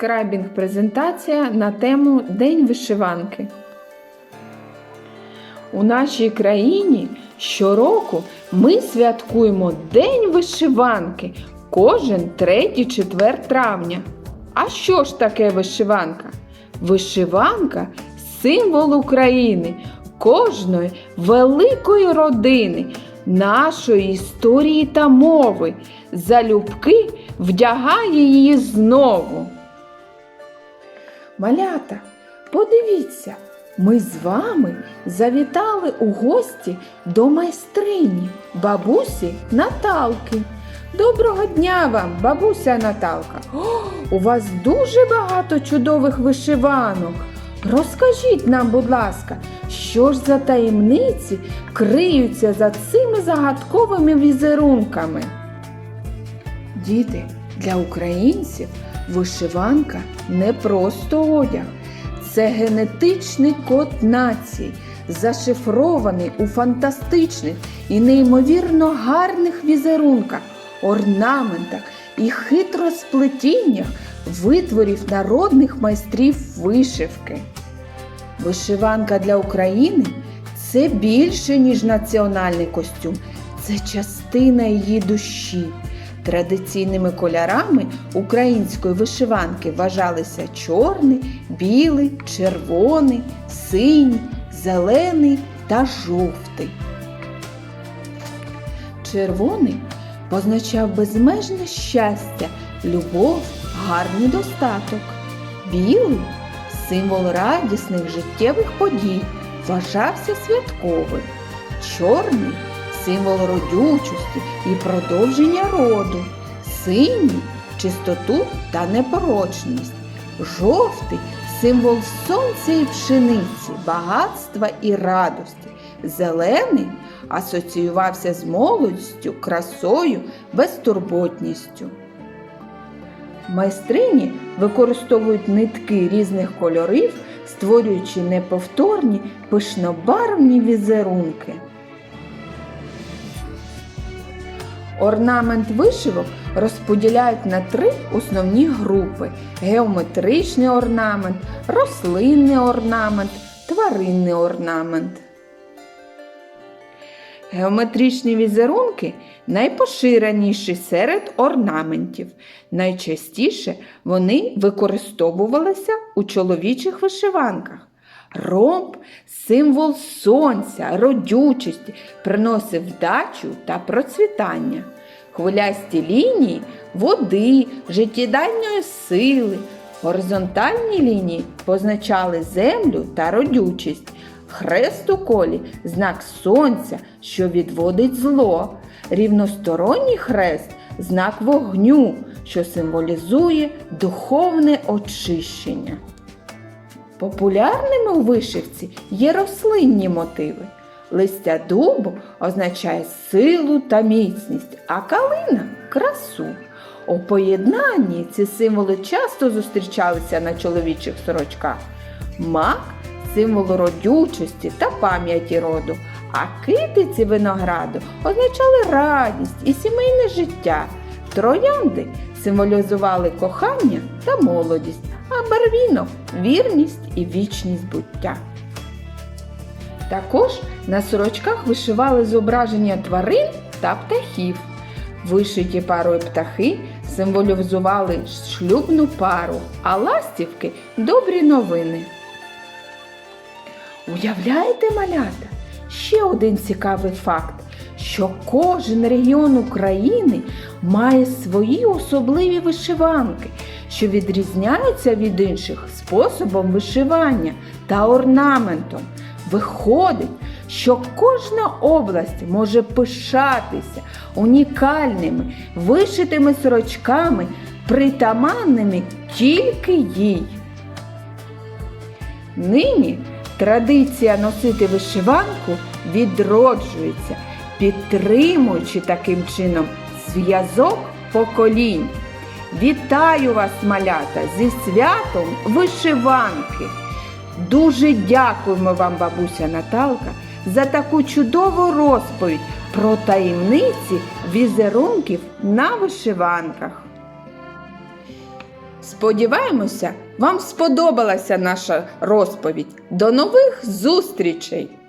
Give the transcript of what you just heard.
скрайбінг презентація на тему День вишиванки. У нашій країні щороку ми святкуємо День вишиванки кожен третій четвер травня. А що ж таке вишиванка? Вишиванка символ України, кожної великої родини, нашої історії та мови. Залюбки вдягає її знову. Малята, подивіться, ми з вами завітали у гості до майстрині бабусі Наталки. Доброго дня вам, бабуся Наталка. О, у вас дуже багато чудових вишиванок. Розкажіть нам, будь ласка, що ж за таємниці криються за цими загадковими візерунками? Діти, для українців вишиванка не просто одяг, це генетичний код нації, зашифрований у фантастичних і неймовірно гарних візерунках, орнаментах і хитросплетіннях витворів народних майстрів вишивки. Вишиванка для України це більше, ніж національний костюм, це частина її душі. Традиційними кольорами української вишиванки вважалися чорний, білий, червоний, синій, зелений та жовтий. Червоний позначав безмежне щастя, любов, гарний достаток. Білий символ радісних життєвих подій, вважався святковим. Чорний символ родючості і продовження роду, синій чистоту та непорочність, жовтий символ сонця і пшениці, багатства і радості, зелений асоціювався з молодістю, красою, безтурботністю. Майстрині використовують нитки різних кольорів, створюючи неповторні пишнобарвні візерунки. Орнамент вишивок розподіляють на три основні групи: геометричний орнамент, рослинний орнамент, тваринний орнамент. Геометричні візерунки найпоширеніші серед орнаментів. Найчастіше вони використовувалися у чоловічих вишиванках. Ромб символ сонця, родючості, приносив вдачу та процвітання. Хвилясті лінії води, життєдайної сили. Горизонтальні лінії позначали землю та родючість. Хрест у колі знак сонця, що відводить зло. Рівносторонній хрест знак вогню, що символізує духовне очищення. Популярними у вишивці є рослинні мотиви. Листя дубу означає силу та міцність, а калина красу. У поєднанні ці символи часто зустрічалися на чоловічих сорочках. Мак символ родючості та пам'яті роду, а китиці винограду означали радість і сімейне життя. Троянди символізували кохання та молодість, а барвінок вірність і вічність буття. Також на сорочках вишивали зображення тварин та птахів. Вишиті парою птахи символізували шлюбну пару, а ластівки добрі новини. Уявляєте, малята? Ще один цікавий факт, що кожен регіон України має свої особливі вишиванки, що відрізняються від інших способом вишивання та орнаментом. Виходить, що кожна область може пишатися унікальними вишитими сорочками, притаманними тільки їй. Нині традиція носити вишиванку відроджується, підтримуючи таким чином зв'язок поколінь. Вітаю вас, малята, зі святом вишиванки! Дуже дякуємо вам, бабуся Наталка, за таку чудову розповідь про таємниці візерунків на вишиванках. Сподіваємося, вам сподобалася наша розповідь. До нових зустрічей!